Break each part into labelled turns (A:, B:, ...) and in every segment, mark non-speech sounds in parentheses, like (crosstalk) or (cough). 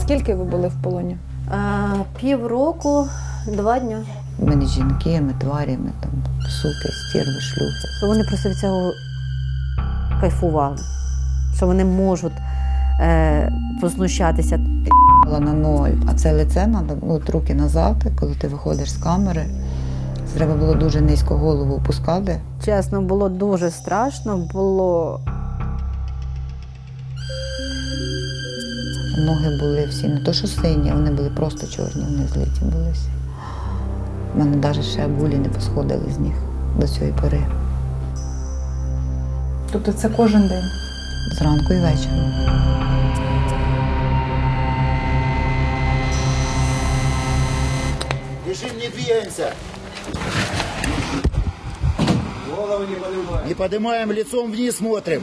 A: Скільки ви були в полоні?
B: Півроку, два дня.
C: Ми не жінки, ми тварі, ми там суки, стерви, шлюхи.
B: Що вони просто від цього кайфували, що вони можуть е, познущатися.
C: Була на ноль, а це лице треба, ну, от руки назад, коли ти виходиш з камери. Треба було дуже низько голову опускати.
B: Чесно, було дуже страшно, було
C: Ноги були всі не то, що сині, вони були просто чорні, вони злиті були всі. У мене навіть ще булі не посходили з них до цієї пори.
A: Тобто це кожен день.
C: Зранку і вечором.
D: Лежим, не двигаемся. Голову не поднимаем. Не поднимаем, лицом вниз смотрим.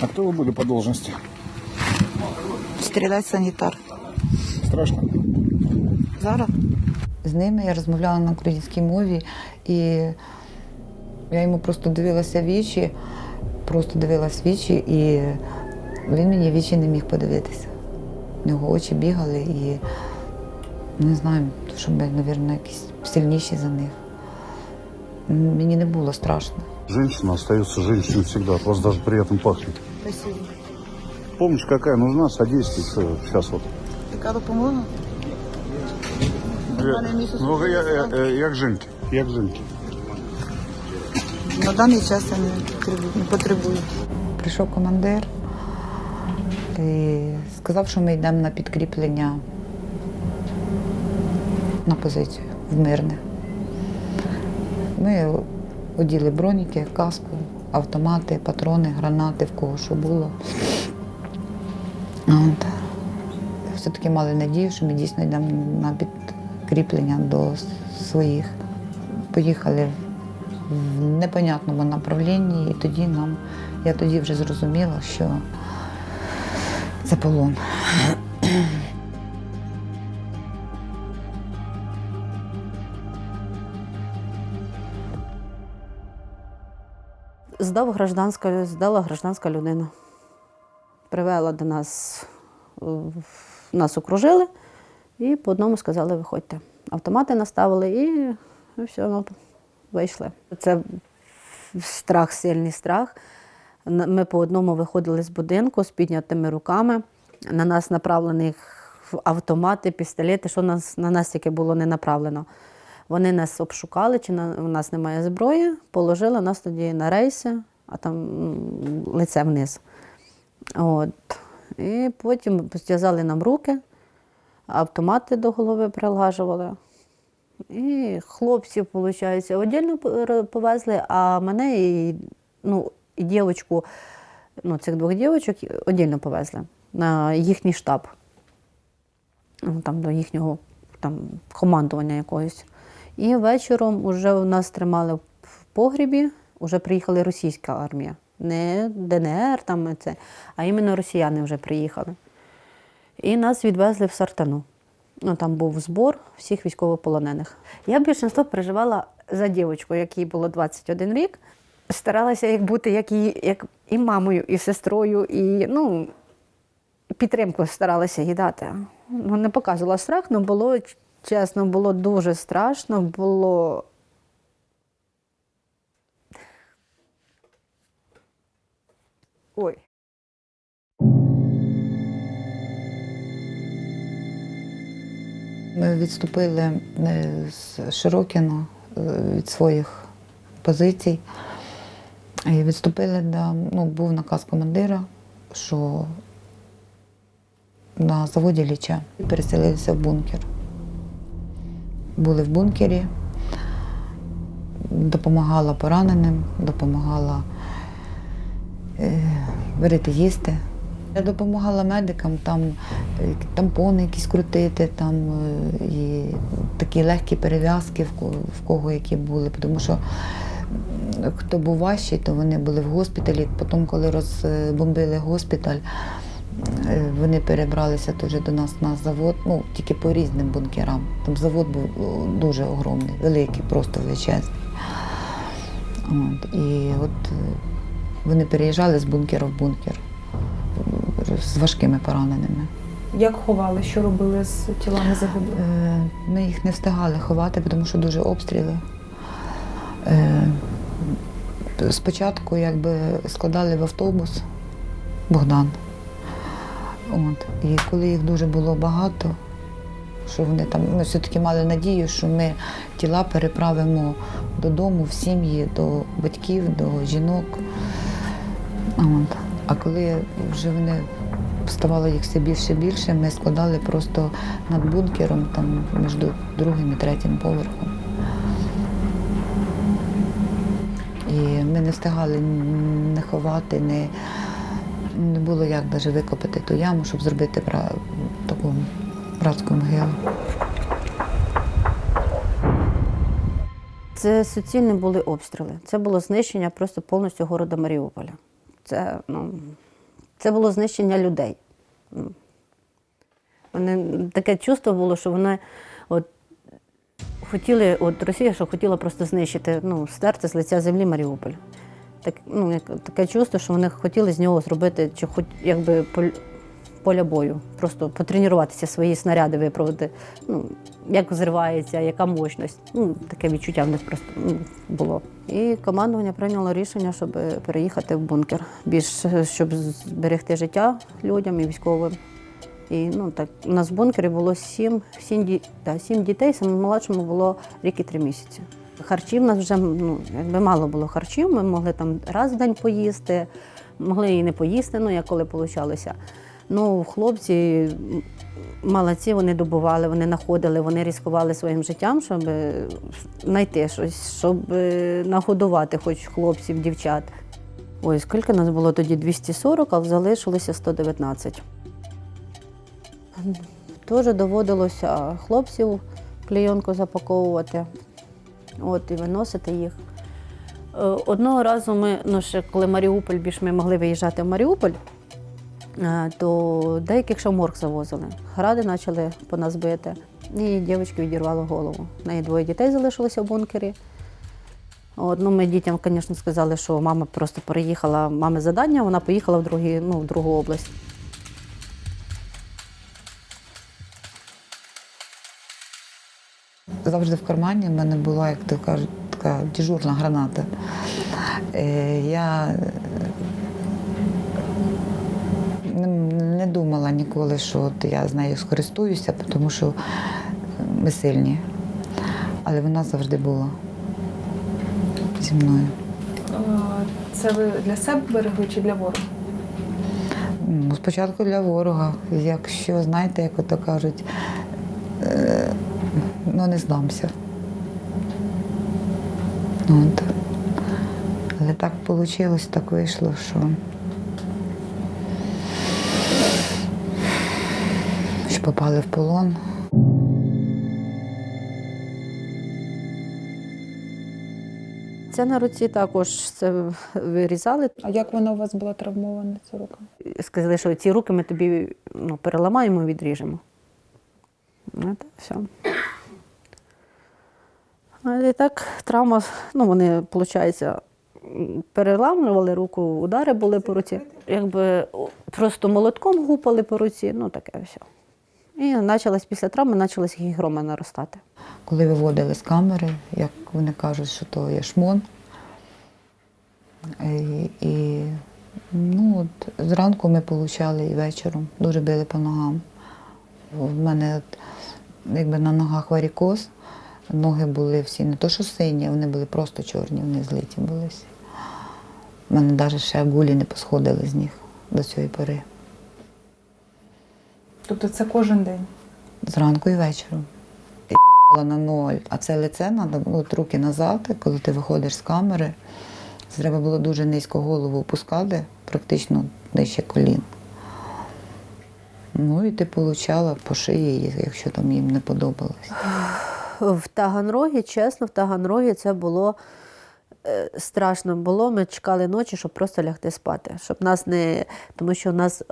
E: А кто вы были по должности?
C: Стріляти санітар.
E: Страшно?
C: Зараз. З ними я розмовляла на українській мові, і я йому просто дивилася вічі, просто дивилась в вічі, і він мені в вічі не міг подивитися. У нього очі бігали і не знаю, що ми, мабуть, якісь сильніші за них. Мені не було страшно.
E: Женщина остается женщиной всегда. От вас даже при этом пахнет. Помощь какая нужна, содействуйте. Сейчас вот.
C: Яка допомога?
E: Ну, я, я, я, як жінки. Як жінки.
C: На даний час я не потребую. Не потребую. Прийшов командир і сказав, що ми йдемо на підкріплення на позицію в мирне. Ми оділи броніки, каску, автомати, патрони, гранати, в кого що було. От. Все-таки мали надію, що ми дійсно йдемо на підкріплення до своїх. Поїхали в непонятному направлінні, і тоді нам, я тоді вже зрозуміла, що це полон.
B: здав гражданська, здала гражданська людина. Привела до нас, е, нас окружили і по одному сказали, виходьте. Автомати наставили і, все, ну, вийшли. Це страх, сильний страх. Ми по одному виходили з будинку з піднятими руками. На нас направлені автомати, пістолети, що нас, на нас тільки було не направлено. Вони нас обшукали, чи на, у нас немає зброї, положили нас тоді на рейси, а там лице вниз. От. І потім зв'язали нам руки, автомати до голови прилажували. І хлопців, виходить, віддільно повезли, а мене і, ну, і дівчинку, ну, цих двох дівчинок віддільно повезли на їхній штаб. Ну, там, до їхнього там, командування якогось. І вечором вже нас тримали в погрібі, вже приїхала російська армія. Не ДНР, там це, а іменно росіяни вже приїхали. І нас відвезли в Сартану. Ну, там був збор всіх військовополонених. Я більшинство переживала за дівчинку, якій було 21 рік. Старалася як бути як і, як і мамою, і сестрою, і ну, підтримку старалася їй дати. Ну, не показувала страх, але було чесно, було дуже страшно, було. Ой.
C: Ми відступили е, з Широкіно е, від своїх позицій. І відступили до, ну, був наказ командира, що на заводі Ліча переселилися в бункер. Були в бункері, допомагала пораненим, допомагала варити їсти. Я допомагала медикам там е, тампони якісь крутити, там е, і такі легкі перев'язки, в кого які були. Тому що хто був важчий, то вони були в госпіталі. Потім, коли розбомбили госпіталь, е, вони перебралися теж до нас на завод, ну тільки по різним бункерам. Там завод був дуже огромний, великий, просто величезний. От, і от е, Вони переїжджали з бункера в бункер з важкими пораненими.
A: Як ховали, що робили з тілами загиблих?
C: Е, Ми їх не встигали ховати, тому що дуже обстріли. Е, Спочатку якби складали в автобус Богдан. От. І коли їх дуже було багато, що вони там, ми все-таки мали надію, що ми тіла переправимо додому, в сім'ї, до батьків, до жінок. От. А коли вже вони ставало їх все більше і більше, ми складали просто над бункером, там між другим і третім поверхом. І ми не встигали не ховати, не, не було як навіть викопати ту яму, щоб зробити таку братську могилу.
B: Це суцільні були обстріли. Це було знищення просто повністю города Маріуполя. Це, ну, це було знищення людей. Ну, Вони, таке чувство було, що вони от, хотіли, от Росія, що хотіла просто знищити, ну, стерти з лиця землі Маріуполь. Так, ну, таке чувство, що вони хотіли з нього зробити чи хоч якби поля бою, просто потренуватися свої снаряди випробувати, ну, як зривається, яка мощність. Ну, таке відчуття в них просто ну, було. І командування прийняло рішення, щоб переїхати в бункер, більш щоб зберегти життя людям і військовим. І ну так у нас в бункері було сім, сім, да, сім дітей, самому молодшому було рік і три місяці. Харчів у нас вже ну, якби мало було харчів. Ми могли там раз в день поїсти, могли і не поїсти, ну як коли получалося. Ну, хлопці молодці, вони добували, вони знаходили, вони ризикували своїм життям, щоб е, знайти щось, щоб е, нагодувати хоч хлопців, дівчат. Ой, скільки нас було тоді? 240, а залишилося 119. Теж доводилося хлопців клейонку запаковувати от, і виносити їх. Е, Одного разу ми, ну ще коли Маріуполь, більш ми могли виїжджати в Маріуполь, то деяких ще морг завозили. Гради почали по нас бити. І дівчинки відірвало голову. В неї двоє дітей залишилося в бункері. От, ну, ми дітям, звісно, сказали, що мама просто переїхала, мами задання, вона поїхала в, другі, ну, в другу область.
C: Завжди в кармані в мене була, як то кажуть, така дежурна граната. Е, Я е, не, не думала ніколи, що от я з нею скористуюся, тому що ми сильні. Але вона завжди була зі мною.
A: Це ви для себе берегли чи для ворога?
C: Ну, спочатку для ворога. Якщо, знаєте, як ото кажуть, е, ну не здамся. От. Але так вийшло, так вийшло, що. Попали в полон.
B: Це на руці також це вирізали.
A: А як вона у вас була травмована, ця рука?
B: Сказали, що ці руки ми тобі ну, переламаємо і відріжемо. От, все. Але так, травма, ну вони, виходить, переламували руку, удари були по руці. Якби просто молотком гупали по руці, ну таке все. І почалась після травми, почалась гігрома наростати.
C: Коли виводили з камери, як вони кажуть, що то є шмон. І, і ну, от, зранку ми получали і вечором, дуже били по ногам. У мене от, якби на ногах варікоз, ноги були всі не то, що сині, вони були просто чорні, вони злиті були. У мене навіть ще гулі не посходили з них до цієї пори.
A: Тобто це кожен день.
C: Зранку і вечором. Я їбала на ноль, а це лице треба, от руки назад, коли ти виходиш з камери. Це Треба було дуже низько голову опускати, практично нижче колін. Ну і ти получала по шиї, якщо там їм не подобалось.
B: В Таганрогі, чесно, в Таганрогі це було страшно було. Ми чекали ночі, щоб просто лягти спати. Щоб нас не... Тому що у нас е,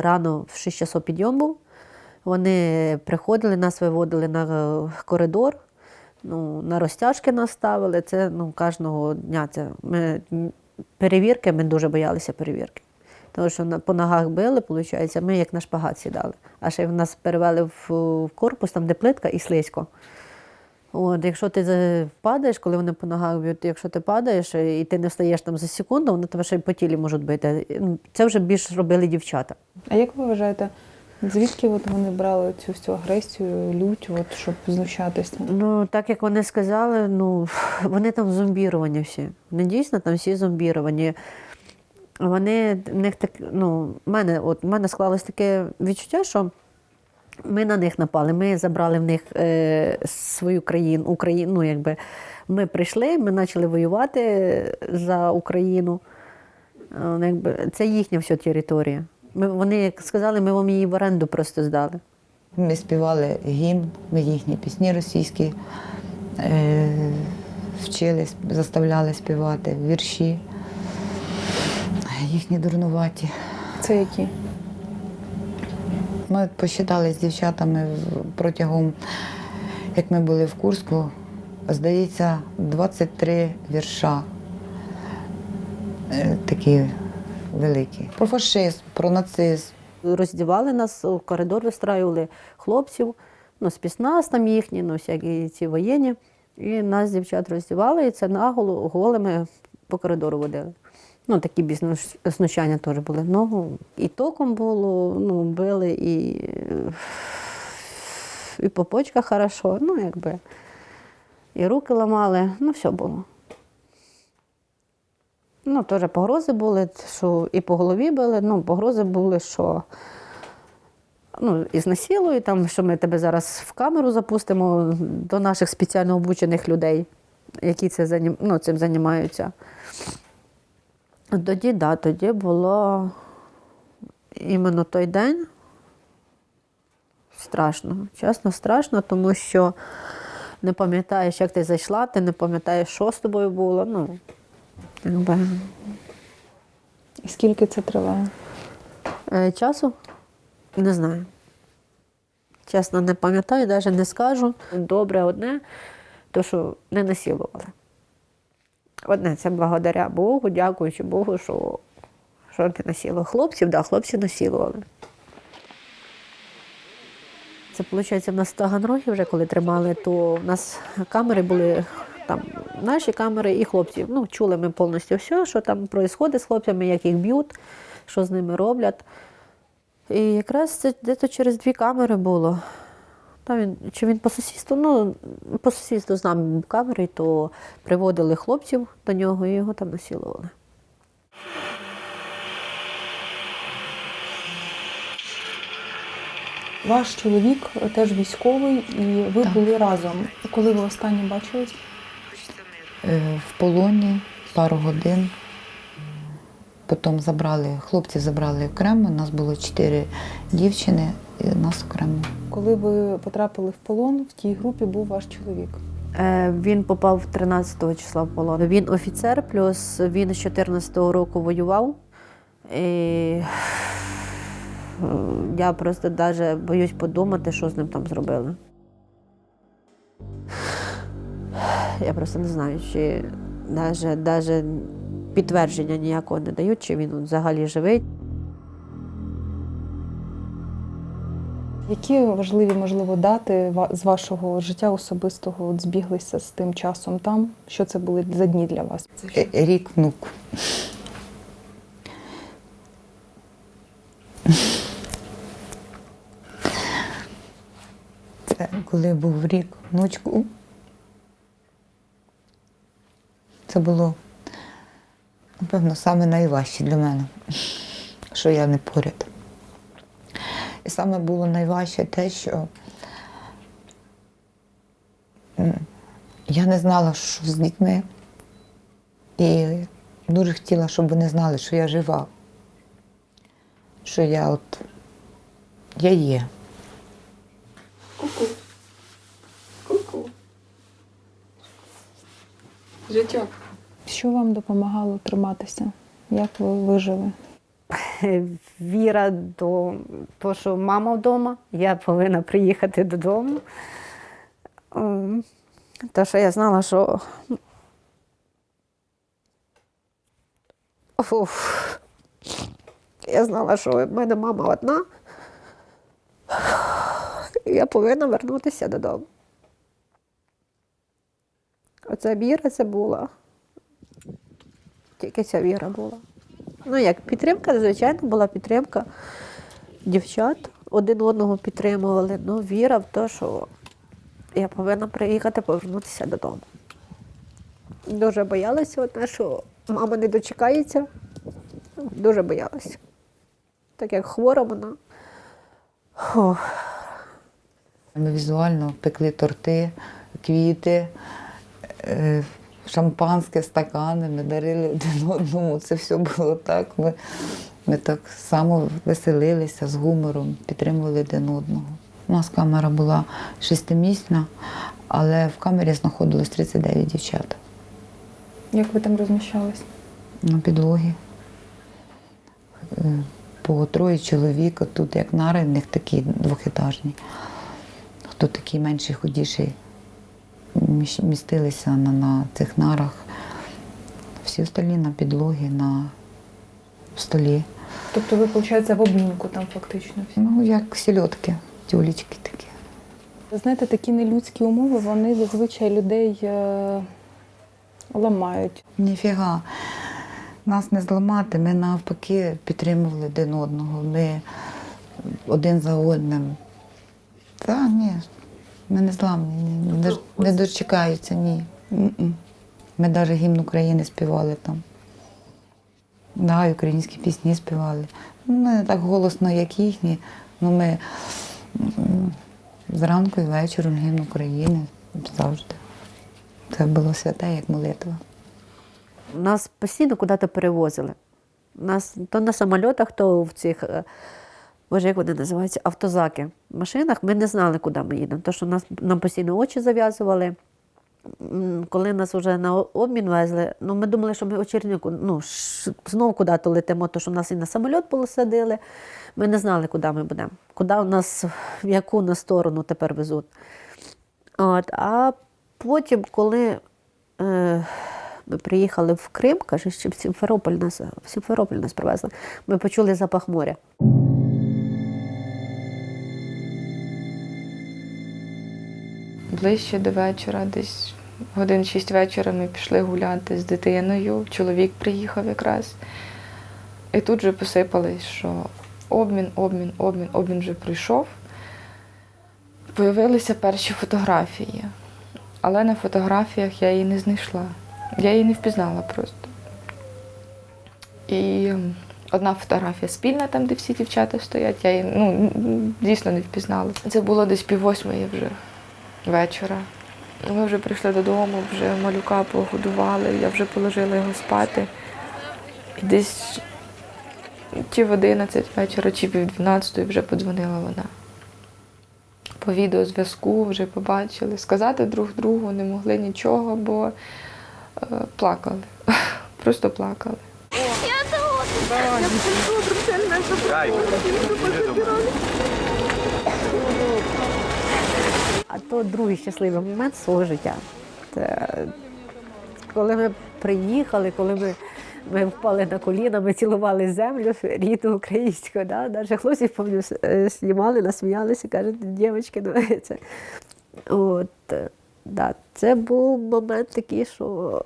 B: рано в 6 часов підйом був. Вони приходили, нас виводили на е, коридор, ну, на розтяжки нас ставили. Це ну, кожного дня. Це ми перевірки, ми дуже боялися перевірки. Тому що по ногах били, виходить, ми як на шпагат сідали. А ще нас перевели в корпус, там де плитка і слизько. От, якщо ти падаєш, коли вони по ногах б'ють, якщо ти падаєш е, і ти не встаєш там за секунду, вони тебе ще й по тілі можуть бити. Ну, Це вже більш робили дівчата.
A: А як ви вважаєте, звідки от вони брали цю всю агресію, лють, от, щоб знущатися?
B: Ну, так як вони сказали, ну (laughs) вони там зомбіровані всі. Вони дійсно там всі зомбіровані. Вони в них так, ну, в мене, от, в мене склалось таке відчуття, що ми на них напали. Ми забрали в них е, свою країну, Україну. Ну, якби ми прийшли, ми почали воювати за Україну. Е, ну, якби, це їхня вся територія. Ми, вони як сказали, ми вам її в оренду просто здали.
C: Ми співали гімн, ми їхні пісні російські е, вчили, заставляли співати вірші, їхні дурнуваті.
A: Це які?
C: Ми посчитали з дівчатами протягом, як ми були в Курську, здається, 23 вірша. Е, Такі великі. Про фашизм, про нацизм.
B: Роздівали нас, у коридор вистраювали хлопців, ну, спецназ там їхні, ну, всякі ці воєнні. І нас, дівчат, роздівали, і це наголо голими по коридору водили. Ну, такі знущання теж були. Ногу і током було, ну, били, і, і по почках хорошо, ну, якби. І руки ламали, ну, все було. Ну, теж погрози були, що і по голові били, ну, погрози були, що ну, і знасилують, там, що ми тебе зараз в камеру запустимо до наших спеціально обучених людей, які це, ну, цим займаються. Тоді, да, тоді було іменно той день страшно. Чесно, страшно, тому що не пам'ятаєш, як ти зайшла, ти не пам'ятаєш, що з тобою було. Ну, якби.
A: І скільки це триває?
B: Е, Часу? Не знаю. Чесно, не пам'ятаю, навіть не скажу. Добре одне, то що не насилували. Одне це благодаря Богу, дякуючи Богу, що, що не насилували. Хлопців, да, хлопці насилували. Це, виходить, в нас в Таганрогі вже коли тримали, то в нас камери були там наші камери і хлопці. Ну, чули ми повністю все, що там відбувається з хлопцями, як їх б'ють, що з ними роблять. І якраз це десь через дві камери було. Там він, чи він по сусідству, ну, по сусідству з нами був камери, то приводили хлопців до нього і його там насилували.
A: Ваш чоловік теж військовий, і ви
C: Так.
A: були разом. Коли ви останнє бачились?
C: Е, В полоні пару годин. Потім забрали, хлопців забрали окремо, нас було чотири дівчини, і нас окремо.
A: Коли ви потрапили в полон, в тій групі був ваш чоловік.
B: Е, Він попав 13 числа в полон. Він офіцер, плюс він з 14-го року воював. І (sighs) я просто навіть боюсь подумати, що з ним там зробили. (sighs) Я просто не знаю, чи навіть, навіть підтвердження ніякого не дають, чи він взагалі живий.
A: Які важливі, можливо, дати з вашого життя особистого от збіглися з тим часом там? Що це були за дні для вас?
C: Е, Рік внук. Це коли був рік внучку. Це було, напевно, саме найважче для мене, що я не поряд. І саме було найважче те, що я не знала, що з дітьми. І дуже хотіла, щоб вони знали, що я жива. Що я от я є.
A: Що вам допомагало триматися? Як ви вижили? (laughs)
B: віра до того, що мама вдома, я повинна приїхати додому. Ем, Те, що я знала, що Уф. Я знала, що в мене мама одна. Я повинна вернутися додому. Оця віра це була. Тільки ця віра була. Ну, як підтримка, звичайно, була підтримка дівчат один одного підтримували. Ну, віра в те, що я повинна приїхати повернутися додому. Дуже боялася одне, що мама не дочекається. Дуже боялася. Так як хвора вона.
C: Ми візуально пекли торти, квіти, е, шампанське, стакани, ми дарили один одному. Це все було так. Ми, ми так само веселилися з гумором, підтримували один одного. У нас камера була шестимісна, але в камері знаходилось 39 дівчат
A: Як ви там розміщались?
C: на підлогі. Е, По троє чоловік, тут як нари, в них такі двохетажні. Хто такий менший, худіший, містилися на, на цих нарах. Всі остальні на підлогі, на столі.
A: Тобто ви, виходить, в обмінку там фактично всі.
C: Ну, як сільотки, тюлечки такі.
A: Ви знаєте, такі нелюдські умови, вони зазвичай людей е, ламають.
C: Ніфіга. Нас не зламати, ми навпаки підтримували один одного. Ми один за одним. Та ні, ми не зламні, ні, не, дож- не дочекаються, ні. Ми навіть гімн України співали там. Да, і українські пісні співали. Ну, не так голосно, як їхні. Ну, ми зранку і вечором гімн України завжди. Це було святе, як молитва.
B: Нас постійно куди-то перевозили. Нас то на самольотах, то в цих, е, боже, як вони називаються, автозаки. В машинах ми не знали, куди ми їдемо. То, що нас, нам постійно очі зав'язували. Коли нас вже на обмін везли, ну ми думали, що ми у Черніку ну, знову куди-то летимо, то що нас і на самоліт посадили. Ми не знали, куди ми будемо, куди у нас, в яку на сторону тепер везуть. От, а потім, коли е, ми приїхали в Крим, каже, що в Сімферополь нас, в Сімферополь нас привезли, ми почули запах моря.
F: Ближче до вечора, десь годин шість вечора ми пішли гуляти з дитиною. Чоловік приїхав якраз. І тут же посипались, що обмін, обмін, обмін, обмін вже прийшов. Появилися перші фотографії. Але на фотографіях я її не знайшла. Я її не впізнала просто. І одна фотографія спільна, там, де всі дівчата стоять, я її ну, дійсно не впізнала. Це було десь пів восьмої вже вечора. Ми вже прийшли додому, вже малюка погодували, я вже положила його спати. І десь чи в 11 вечора, чи в 12 вже подзвонила вона. По відеозв'язку вже побачили. Сказати друг другу не могли нічого, бо е, плакали. (laughs) Просто плакали.
B: А то другий щасливий момент свого життя. Це коли ми приїхали, коли ми, ми впали на коліна, ми цілували землю рідну українську. Да? Навіть хлопці е, знімали, насміялися, кажуть, дівчатки, ну (laughs) це. От, е, да, це був момент такий, що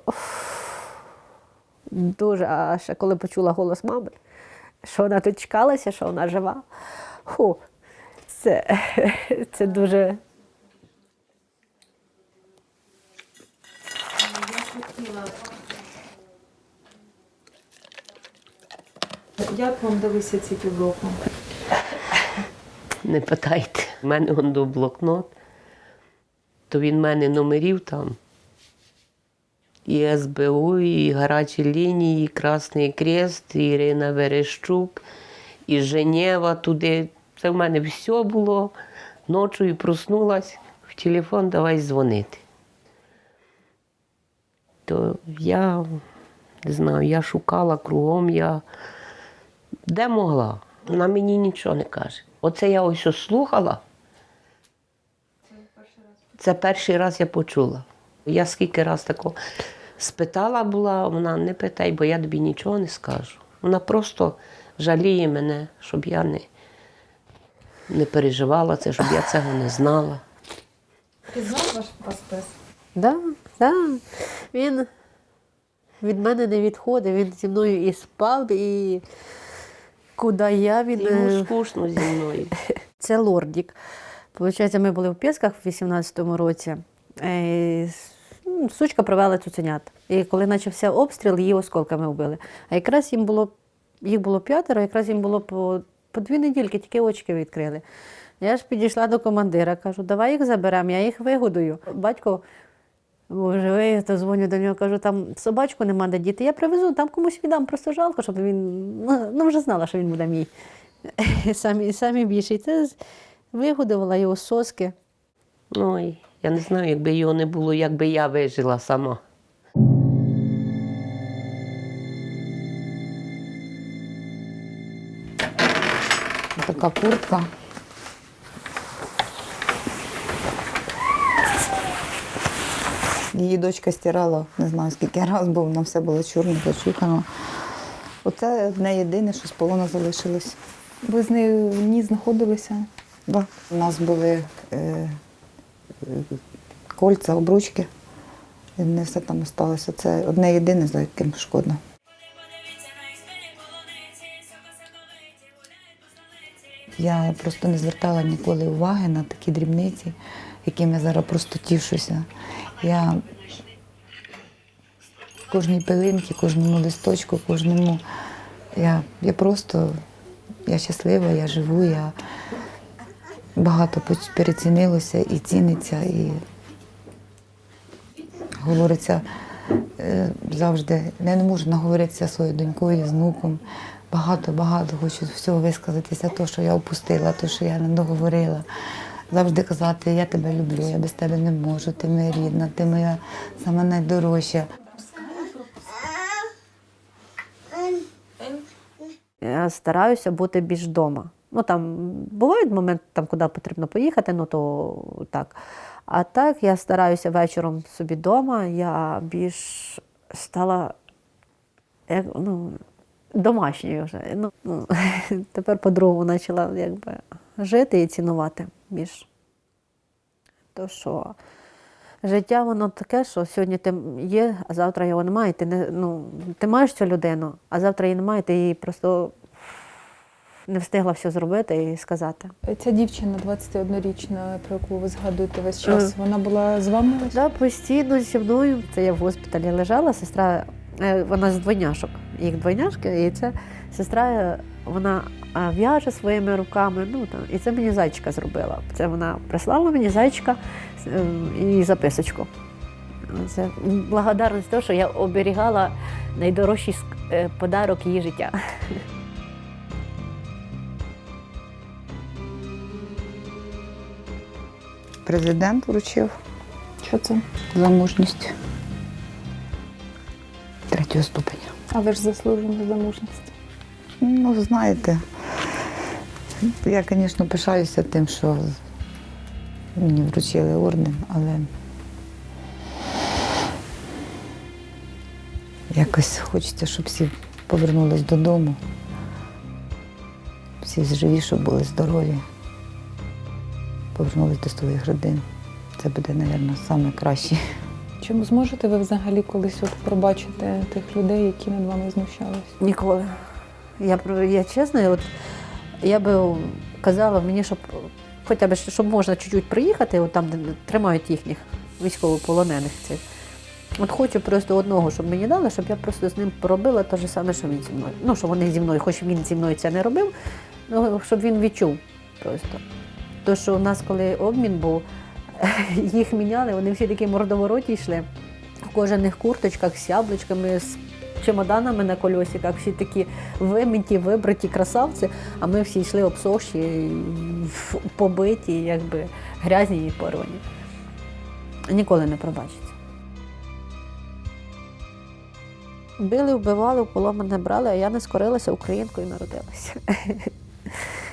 B: дуже, а ще коли почула голос мами, що вона тут чекалася, що вона жива. Фу, це, (laughs) це дуже
A: Як вам далися ці півроку?
G: Не питайте. У мене он до блокнот, то він в мене номерів там. І СБУ, і гарячі лінії, і Красний Крест, і Ірина Верещук, і Женєва туди. Це в мене все було. Ночою проснулась, в телефон давай дзвонити. То я не знаю, я шукала кругом, я де могла. Вона мені нічого не каже. Оце я ось ось слухала. Це перший раз я почула. Я скільки раз тако Спитала була, вона не питай, бо я тобі нічого не скажу. Вона просто жаліє мене, щоб я не, не переживала це, щоб я цього не знала.
A: Пізнав ваш вас пес?
B: Да, да. Він від мене не відходив, він зі мною і спав, і куди я.
G: Йому
B: е,
G: скучно зі мною. (laughs)
B: Це лордік. Получається, ми були в Пісках в 18-му році. Е, ну, Сучка привела цуценят. І коли почався обстріл, її осколками вбили. А якраз їм було, їх було п'ятеро, якраз їм було по, по дві недільки, тільки очки відкрили. Я ж підійшла до командира, кажу, давай їх заберемо, я їх вигодую. Батько живий, то дзвоню до нього, кажу, там собачку нема де діти. Я привезу, там комусь віддам, просто жалко, щоб він. Ну, ну вже знала, що він буде мій. (laughs) Самі, самі більше. І це вигодувала його соски.
G: Ой, я не знаю, якби його не було, як би я вижила сама.
C: Така куртка. Її дочка стирала, не знаю скільки разів, бо вона все було чорне, зачухано. Оце одне єдине, що з полону залишилось.
A: Ви з нею в ній знаходилися?
C: Да. У нас були е, е, кольця, обручки. І не все там залишилося. Це одне єдине, за яким шкодно. Я просто не звертала ніколи уваги на такі дрібниці, якими зараз просто тішуся. Я кожній пилинці, кожному листочку, кожному. Я, я просто я щаслива, я живу, я багато перецінилося і ціниться, і говориться е, завжди. Я не можу наговоритися своєю донькою, з внуком. Багато, багато хочу всього висказатися, то, що я опустила, то, що я не договорила. Завжди казати, я тебе люблю, я без тебе не можу, ти моя рідна, ти моя сама найдорожча.
B: Я стараюся бути більш вдома. Ну там бувають моменти, там, куди потрібно поїхати, ну то так. А так я стараюся вечором собі вдома, я більш стала як, ну, домашньою вже. Ну, ну, (laughs) тепер по-другому почала якби, жити і цінувати більш. То що життя воно таке, що сьогодні ти є, а завтра його немає. Ти, не, ну, ти маєш цю людину, а завтра її немає, ти її просто не встигла все зробити і сказати.
A: Ця дівчина 21-річна, про яку ви згадуєте весь час,
B: Мгм.
A: вона була з вами? ось?
B: Да, постійно зі мною. Це я в госпіталі лежала, сестра, е, вона з двойняшок, їх двойняшки, і це сестра, е, вона в'яже своїми руками. Ну, там, і це мені зайчика зробила. Це вона прислала мені зайчика е, і записочку. Це благодарність того, що я оберігала найдорожчий е, подарок її життя.
C: Президент вручив
A: Що це?
C: за мужність третього ступеня.
A: А ви ж заслужені за мужність.
C: Ну, знаєте, я, звісно, пишаюся тим, що мені вручили орден, але якось хочеться, щоб всі повернулись додому. Всі живі, щоб були здорові, повернулись до своїх родин. Це буде, мабуть, найкраще.
A: Чи зможете ви взагалі колись от пробачити тих людей, які над вами знущались?
B: Ніколи. Я, я чесно, я от, я би казала мені, щоб хоча б щоб можна чуть-чуть приїхати, от там, де тримають їхніх військовополонених цих. От хочу просто одного, щоб мені дали, щоб я просто з ним поробила те ж саме, що він зі мною. Ну, що вони зі мною, хоч він зі мною це не робив, ну, щоб він відчув просто. То, що у нас, коли обмін був, (laughs) їх міняли, вони всі такі мордовороті йшли в кожаних курточках з яблучками, з чемоданами на кольосиках, всі такі вимиті, вибриті красавці, а ми всі йшли обсохші, побиті, якби грязні і порвані. Ніколи не пробачиться. Били, вбивали, в полон мене брали, а я не скорилася українкою народилася. (laughs)